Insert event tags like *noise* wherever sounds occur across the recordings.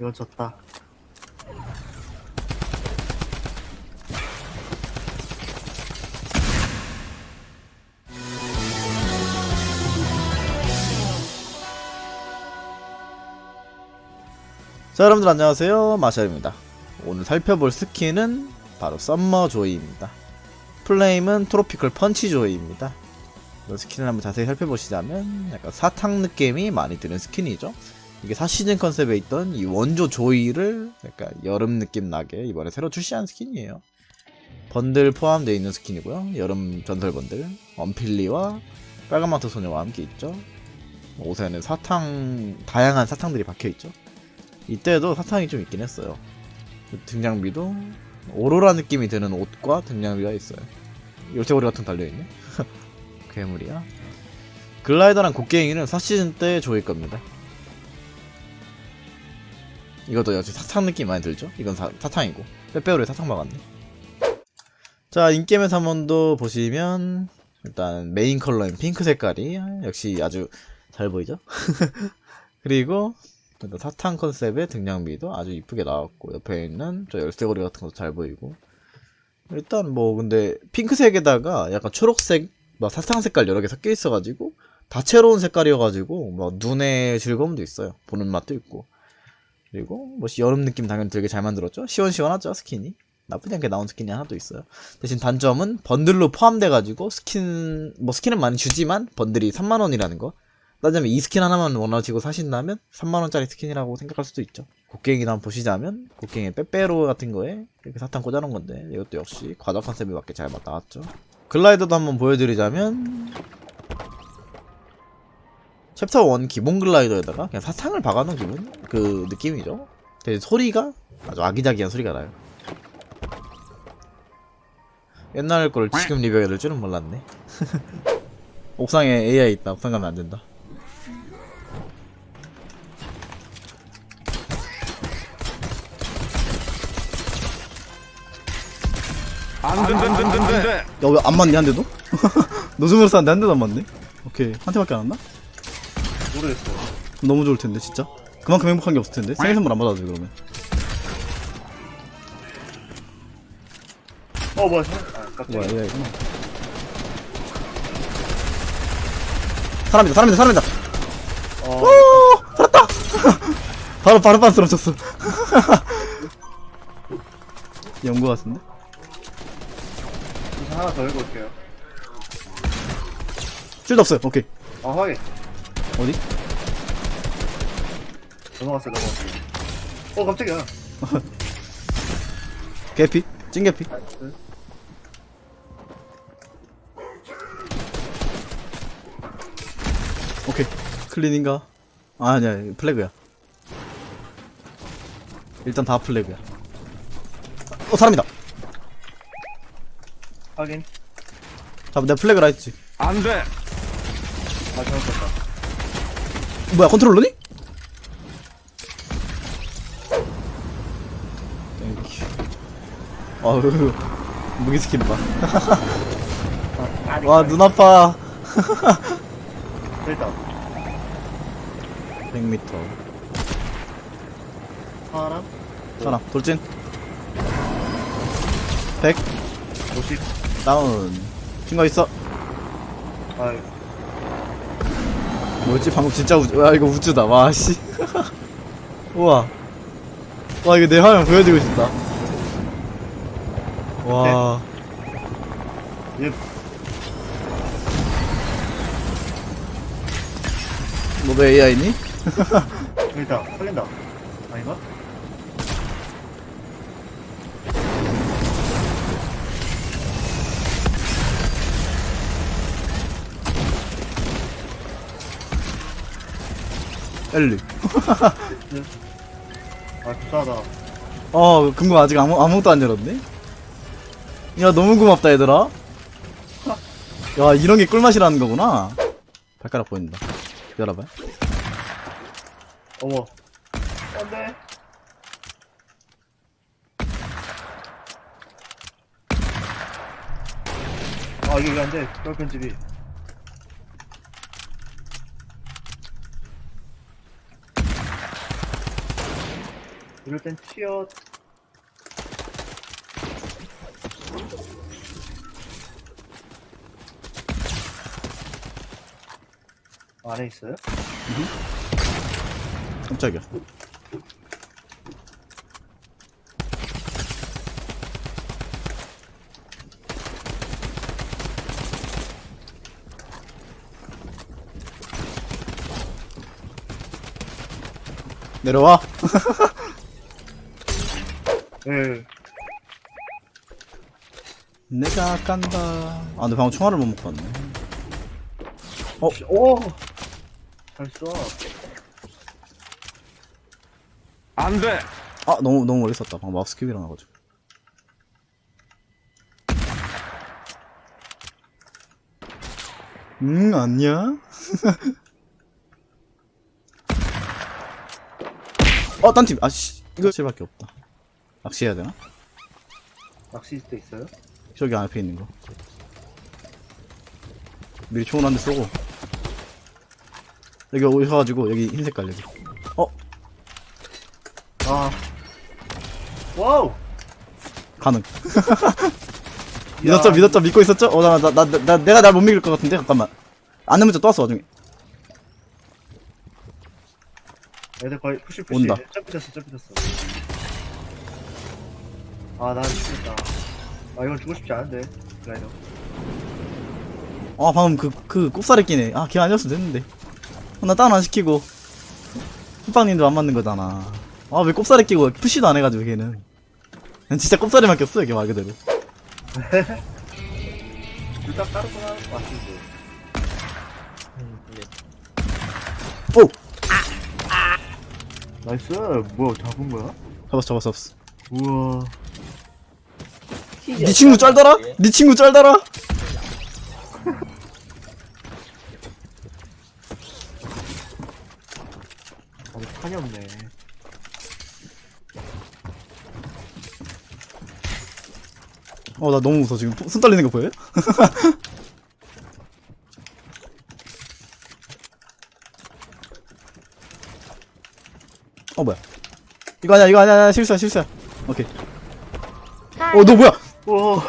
이건 졌다. 자 여러분들 안녕하세요. 마샬입니다. 오늘 살펴볼 스킨은 바로 썸머 조이입니다. 플레임은 트로피컬 펀치 조이입니다. 이 스킨을 한번 자세히 살펴보시자면 약간 사탕 느낌이 많이 드는 스킨이죠 이게 4시즌 컨셉에 있던 이 원조 조이를 약간 여름 느낌 나게 이번에 새로 출시한 스킨이에요 번들 포함되어 있는 스킨이고요 여름 전설 번들 언필리와 빨간마트 소녀와 함께 있죠 옷에는 사탕 다양한 사탕들이 박혀있죠 이때도 사탕이 좀 있긴 했어요. 등장비도 오로라 느낌이 드는 옷과 등장비가 있어요. 열쇠고리 같은 거 달려있네? *laughs* 괴물이야. 글라이더랑 곡괭이는 4시즌 때 조일 겁니다. 이것도 역시 사탕 느낌 많이 들죠? 이건 사, 사탕이고. 빼빼로에 사탕 박았네. 자, 인게임의 3원도 보시면, 일단 메인 컬러인 핑크 색깔이 역시 아주 잘 보이죠? *laughs* 그리고 사탕 컨셉의 등장비도 아주 이쁘게 나왔고 옆에 있는 저 열쇠고리 같은 것도 잘 보이고 일단 뭐 근데 핑크색에다가 약간 초록색 막 사탕 색깔 여러 개 섞여 있어가지고 다채로운 색깔이어가지고 뭐 눈의 즐거움도 있어요 보는 맛도 있고 그리고 뭐 여름 느낌 당연히 들게 잘 만들었죠 시원시원하죠 스킨이 나쁘지 않게 나온 스킨이 하나 도 있어요 대신 단점은 번들로 포함돼가지고 스킨 뭐 스킨은 많이 주지만 번들이 3만 원이라는 거 따지면 이 스킨 하나만 원하시고 사신다면 3만 원짜리 스킨이라고 생각할 수도 있죠. 곡괭이나 보시자면 곡괭이 빼빼로 같은 거에 이렇게 사탕 꽂아놓은 건데 이것도 역시 과자 컨셉에 맞게 잘 나왔죠. 글라이더도 한번 보여드리자면 챕터 1 기본 글라이더에다가 그냥 사탕을 박아놓은 기분? 그 느낌이죠. 대신 소리가 아주 아기자기한 소리가 나요. 옛날 걸 지금 리뷰해야 될 줄은 몰랐네. *laughs* 옥상에 AI 있다. 옥상 가면 안 된다. 안돼안돼안돼 야왜 안 맞니 한 대도? *laughs* 노즈으로 쐈는데 한 대도 안 맞네? 오케이 한 대밖에 안 왔나? 모르겠어. 너무 좋을 텐데 진짜? 그만큼 행복한 게 없을 텐데? 생일 선물 안 받아줘 그러면. 어, 뭐야, 저- 아, 깜짝이야. 뭐야 AI구나 사람이다 사람이다 사람이다. 어, 오 살았다. *laughs* 바로 바로 빤스러 쳤어. *laughs* 연구 같은데? 하나 더 읽어볼게요. 쉴드 없어요. 오케이. 아, 확인. 어디? 넘어갔어요, 넘어갔어요. 어, 깜짝이야. *laughs* 개피 찐개피 나이스. 오케이 클린인가? 아, 아니야 플래그야 일단 다 플래그야 어 사람이다 확인. 자 내가 플래그라 했지 안돼 아, 잘못 봤다. 뭐야 컨트롤러니? 땡큐 어휴 *laughs* 무기 스킨 봐와 눈 아파. 일단, 100m 사람, 하나 돌진. 100 50. 다운. 핑거 있어. 아, 뭐였지? 방금 진짜 우주 와 이거 우주다. 와씨. *laughs* 우와. 와 이거 내 화면 보여주고 싶다. 와. 얘, 너도 AI니? 일단, 살린다. 아닌가? 엘리 *laughs* 아, 불쌍하다. 어 금고 아직 아무, 아무것도 안 열었네 야 너무 고맙다 얘들아 야 이런 게 꿀맛이라는 거구나 발가락 보인다 열어봐 어머. 안 돼. 아, 이게 왜안 돼? 별 편집이. 이럴 땐 튀어. 안에 있어요? 깜짝이야. 내려와. *laughs* 예. 내가 간다. 아, 근데 방금 총알을 못 먹고 왔네. 어? 오! 잘 써. 안 돼! 아, 너무, 너무 멀리 썼다. 방금 마우스 큐비랑 나가지고. 음, 아니야? *laughs* 어, 딴 팀. 아씨. 이거 제밖에 없다. 낚시해야 되나? 낚시스트 있어요? 저기 앞에 있는 거. 미리 총을 한 대 쏘고. 여기 오셔가지고, 여기 흰 색깔 여기. 어? 아. 와우! 가능. *laughs* 믿었죠, 믿었죠, 믿고 있었죠? 어, 나, 나, 나, 나, 내가 날 못 믿을 것 같은데? 잠깐만. 안는 문자 또 왔어, 나중에. 애들 거의 푸시 푸시. 온다. 점프 졌어, 점프 졌어. 아, 난 죽겠다. 아, 이건 죽고 싶지 않은데. 라이더. 아, 방금 그, 그, 꼽사리 끼네. 아, 걔 아니었으면 됐는데. 어, 나 다운 안 시키고. 후빵님도 안 맞는 거잖아. 아, 왜 꼽사리 끼고, 푸시도 안 해가지고, 걔는. 그냥 진짜 꼽사리만 꼈어, 걔 말 그대로. 둘다 따르구나. 맞는데. 오! 나이스. 뭐야, 잡은 거야? 잡았어, 잡았어, 잡았어. 우와. 네 친구 짤더라? 네 친구 짤더라? 아니, 탄이 없네. 어, 나 너무 무서워, 지금. 손 떨리는 거 보여요? *laughs* 어, 뭐야. 이거 아니야, 이거 아니야, 아니야, 실수야, 실수야. 오케이. 어, 너 뭐야? 우와.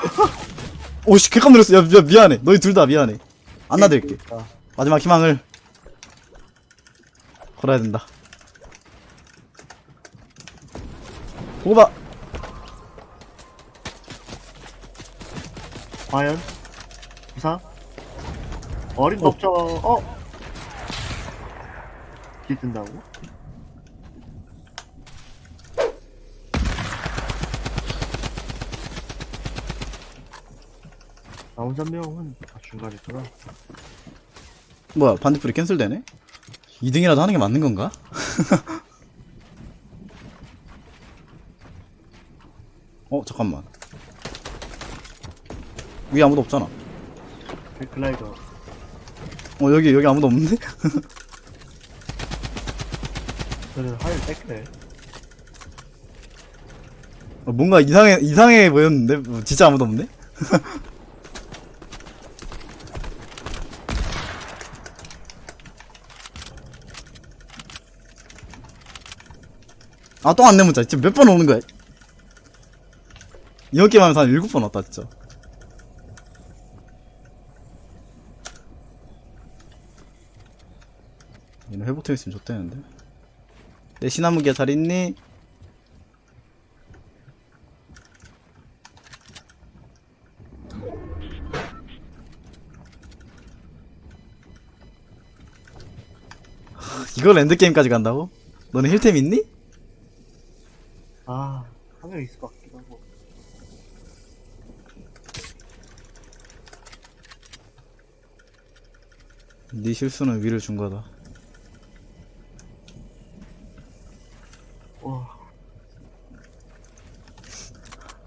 오씨, 개깜 놀랐어. 야, 야, 미안해. 너희 둘 다 미안해. 안 놔드릴게. 아, 마지막 희망을 걸어야 된다. 보고 봐. 과연? 부상? 어린 어? 길 뜬다고? 나 혼자 명은 다 중간에 있구나. 뭐야, 반대풀이 캔슬되네? 2등이라도 하는 게 맞는 건가? *laughs* 어, 잠깐만. 위에 아무도 없잖아. 글라이더. 어, 여기, 여기 아무도 없는데? 저는 하늘 땡크네. 어, 뭔가 이상해, 이상해 보였는데? 뭐, 진짜 아무도 없네? *laughs* 아, 또 안내 문자. 지금 몇 번 오는 거야? 게임 하면서 한 일곱 번 왔다, 진짜. 얘는 회복템 있으면 좋다는데. 내 시나무기야 잘 있니? 이걸 엔드게임까지 간다고? 너네 힐템 있니? 아, 한명 있을 것 같기도 하고. 네 실수는 위를 준 거다. 와,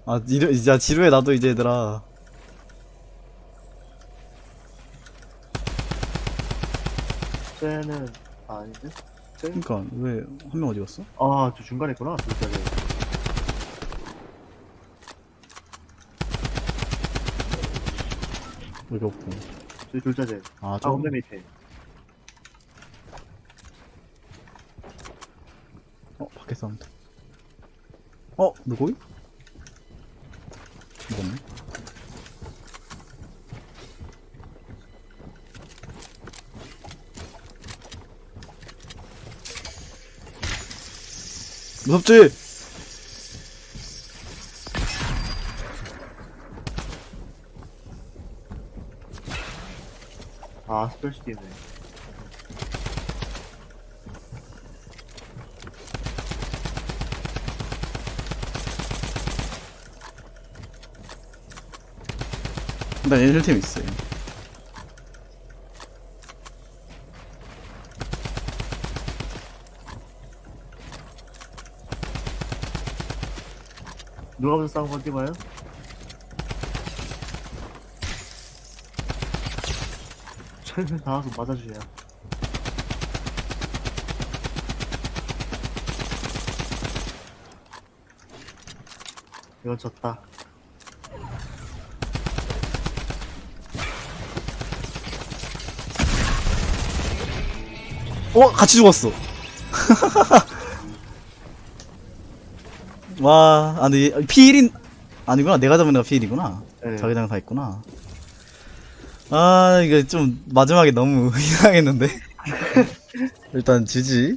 아, 이러, 야, 지루해, 나도 이제 얘들아. 쟤는, 아, 아닌데? 쟤? 그니까, 왜, 한 명 어디 갔어? 아, 저 중간에 있구나, 둘째는. 여기 없고. 저기 둘째는. 아, 아, 저, 온대 밑에. 어, 밖에 사운드. 어? 누구? 이거네. 무섭지? 아 스펠 수도 있네 일단 얘 힐템 있어요. 누가 먼저 싸운 건지 봐요? 철면 나와서 맞아주냐 이건 졌다 어? 같이 죽었어. *laughs* 와, 아, 근데 얘, 피일인, 아니구나. 내가 잡은 애가 피일이구나. 네. 자기장 다 있구나. 아, 이거 좀 마지막에 너무 *laughs* 이상했는데. *laughs* 일단 지지.